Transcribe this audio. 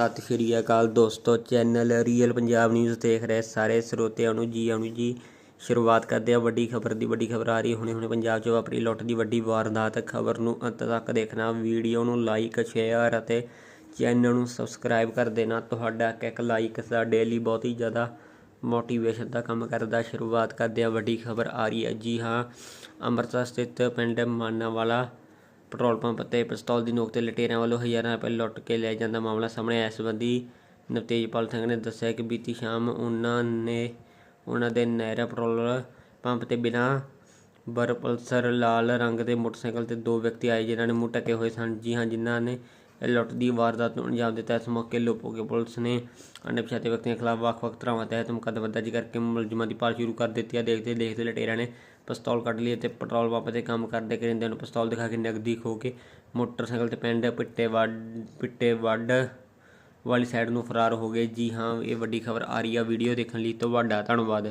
ਸਤਿ ਸ਼੍ਰੀ ਅਕਾਲ ਦੋਸਤੋ, channel real Punjab news ਦੇਖ ਰਹੇ ਸਾਰੇ ਸਰੋਤਿਆਂ ਨੂੰ ਜੀ ਆਇਆਂ ਜੀ। ਸ਼ੁਰੂਆਤ ਕਰਦੇ ਆ ਵੱਡੀ ਖਬਰ ਦੀ, ਵੱਡੀ ਖਬਰ ਆ ਰਹੀ ਹੁਣੇ ਹੁਣੇ ਪੰਜਾਬ 'ਚ ਵਾਪਰੀ ਲੁੱਟ ਦੀ ਵੱਡੀ ਵਾਰਦਾਤ ਖਬਰ ਨੂੰ ਅੰਤ ਤੱਕ ਦੇਖਣਾ। ਵੀਡੀਓ ਨੂੰ ਲਾਈਕ, ਸ਼ੇਅਰ ਅਤੇ ਚੈਨਲ ਨੂੰ ਸਬਸਕ੍ਰਾਈਬ ਕਰ ਦੇਣਾ। ਤੁਹਾਡਾ ਇੱਕ ਇੱਕ ਲਾਈਕ ਦਾ ਡੇਲੀ ਬਹੁਤ ਹੀ ਜ਼ਿਆਦਾ ਮੋਟੀਵੇਸ਼ਨ ਦਾ ਕੰਮ ਕਰਦਾ। ਸ਼ੁਰੂਆਤ ਕਰਦੇ ਆ ਵੱਡੀ ਖਬਰ ਆ ਰਹੀ ਹੈ। ਜੀ ਹਾਂ, ਅੰਮ੍ਰਿਤਸਰ ਸਥਿਤ ਪਿੰਡ ਮਾਨਾਵਾਲਾ ਪੈਟਰੋਲ ਪੰਪ ਅਤੇ ਪਿਸਤੌਲ ਦੀ ਨੋਕ ਤੇ ਲਟੇਰਿਆਂ ਵੱਲੋਂ ਹਜ਼ਾਰਾਂ ਰੁਪਏ ਲੁੱਟ ਕੇ ਲੈ ਜਾਂਦਾ ਮਾਮਲਾ ਸਾਹਮਣੇ ਆਇਆ। ਸੰਬੰਧੀ ਨਵਤੇਜਪਾਲ ਸਿੰਘ ਨੇ ਦੱਸਿਆ ਕਿ ਬੀਤੀ ਸ਼ਾਮ ਉਹਨਾਂ ਨੇ ਉਹਨਾਂ ਦੇ ਨਹਿਰਾ ਪੈਟਰੋਲ ਪੰਪ ਤੇ ਬਿਨਾਂ ਬਰ ਪਲਸਰ ਲਾਲ ਰੰਗ ਦੇ ਮੋਟਰਸਾਈਕਲ ਤੇ ਦੋ ਵਿਅਕਤੀ ਆਏ, ਜਿਨ੍ਹਾਂ ਨੇ ਮੂੰਹ ਢਕੇ ਹੋਏ ਸਨ। ਜੀ ਹਾਂ, ਜਿਨ੍ਹਾਂ ਨੇ ਲੁੱਟ ਦੀ ਵਾਰਦਾਤ ਨੂੰ ਅੰਜਾਮ ਦਿੱਤਾ। ਇਸ ਮੌਕੇ ਲੋਪੋਗੇ ਪੁਲਿਸ ਨੇ ਅਣਪਛਾਤੇ ਵਿਅਕਤੀਆਂ ਖਿਲਾਫ ਵੱਖ-ਵੱਖ ਧਰਾਵਾਂ ਤਹਿਤ ਮੁਕੱਦਮਾ ਦਰਜ ਕਰਕੇ ਮੁਲਜ਼ਮਾਂ ਦੀ ਭਾਲ ਸ਼ੁਰੂ ਕਰ ਦਿੱਤੀ ਹੈ। ਦੇਖਦੇ ਦੇਖਦੇ ਲਟੇਰਿਆਂ ਨੇ ਪਿਸਤੌਲ ਕੱਢ ਲਈ ਅਤੇ ਪੈਟਰੋਲ ਪੰਪ ਤੇ ਕੰਮ ਕਰਦੇ ਕਰਿੰਦਿਆਂ ਨੂੰ ਪਿਸਤੌਲ ਦਿਖਾ ਕੇ ਨਗਦੀ ਖੋ ਕੇ ਮੋਟਰਸਾਈਕਲ ਤੇ ਪਿੰਡ ਪਿੱਟੇ ਵੱਡ ਪਿੱਟੇ ਵੱਡ ਵਾਲੀ ਸਾਈਡ ਨੂੰ ਫਰਾਰ ਹੋ ਗਏ। ਜੀ ਹਾਂ, ਇਹ ਵੱਡੀ ਖਬਰ ਆ ਰਹੀ ਆ। ਵੀਡੀਓ ਦੇਖਣ ਲਈ ਤੁਹਾਡਾ ਧੰਨਵਾਦ।